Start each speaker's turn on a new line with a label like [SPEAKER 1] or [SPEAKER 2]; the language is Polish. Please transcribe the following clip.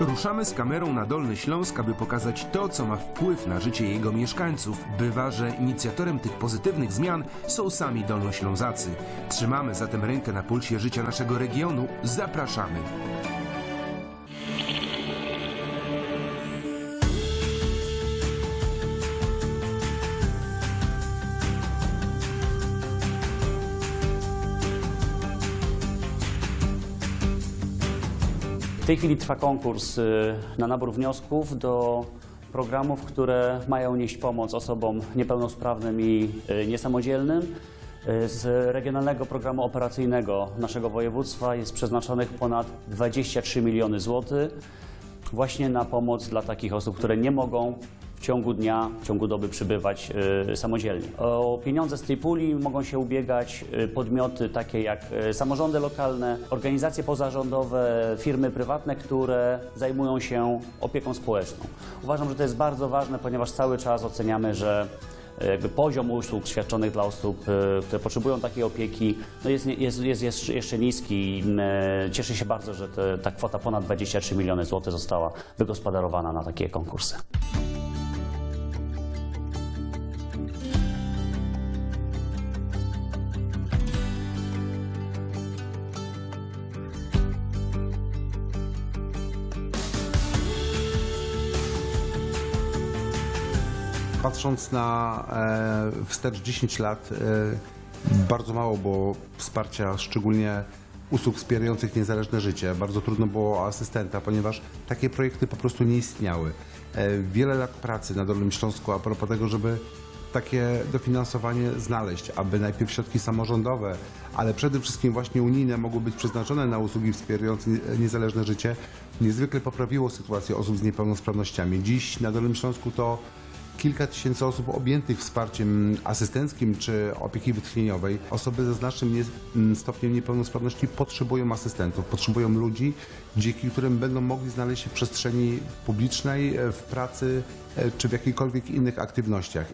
[SPEAKER 1] Ruszamy z kamerą na Dolny Śląsk, aby pokazać to, co ma wpływ na życie jego mieszkańców. Bywa, że inicjatorem tych pozytywnych zmian są sami Dolnoślązacy. Trzymamy zatem rękę na pulsie życia naszego regionu. Zapraszamy.
[SPEAKER 2] W tej chwili trwa konkurs y, na nabór wniosków do programów, które mają nieść pomoc osobom niepełnosprawnym i y, niesamodzielnym. Y, Z regionalnego programu operacyjnego naszego województwa jest przeznaczonych ponad 23 miliony złotych właśnie na pomoc dla takich osób, które nie mogą w ciągu dnia, w ciągu doby przybywać y, samodzielnie. O pieniądze z tej puli mogą się ubiegać y, podmioty takie jak y, samorządy lokalne, organizacje pozarządowe, firmy prywatne, które zajmują się opieką społeczną. Uważam, że to jest bardzo ważne, ponieważ cały czas oceniamy, że jakby poziom usług świadczonych dla osób, y, które potrzebują takiej opieki, no jest, jest, jest, jest jeszcze niski. y, Cieszę się bardzo, że te, ta kwota ponad 23 miliony złotych została wygospodarowana na takie konkursy.
[SPEAKER 3] Patrząc na e, wstecz 10 lat, e, bardzo mało było wsparcia, szczególnie usług wspierających niezależne życie. Bardzo trudno było asystenta, ponieważ takie projekty po prostu nie istniały. E, wiele lat pracy na Dolnym Śląsku a propos tego, żeby takie dofinansowanie znaleźć, aby najpierw środki samorządowe, ale przede wszystkim właśnie unijne mogły być przeznaczone na usługi wspierające nie- niezależne życie, niezwykle poprawiło sytuację osób z niepełnosprawnościami. Dziś na Dolnym Śląsku to kilka tysięcy osób objętych wsparciem asystenckim czy opieki wytchnieniowej. Osoby ze znacznym nie, stopniem niepełnosprawności potrzebują asystentów, potrzebują ludzi, dzięki którym będą mogli znaleźć się w przestrzeni publicznej, e, w pracy e, czy w jakichkolwiek innych aktywnościach.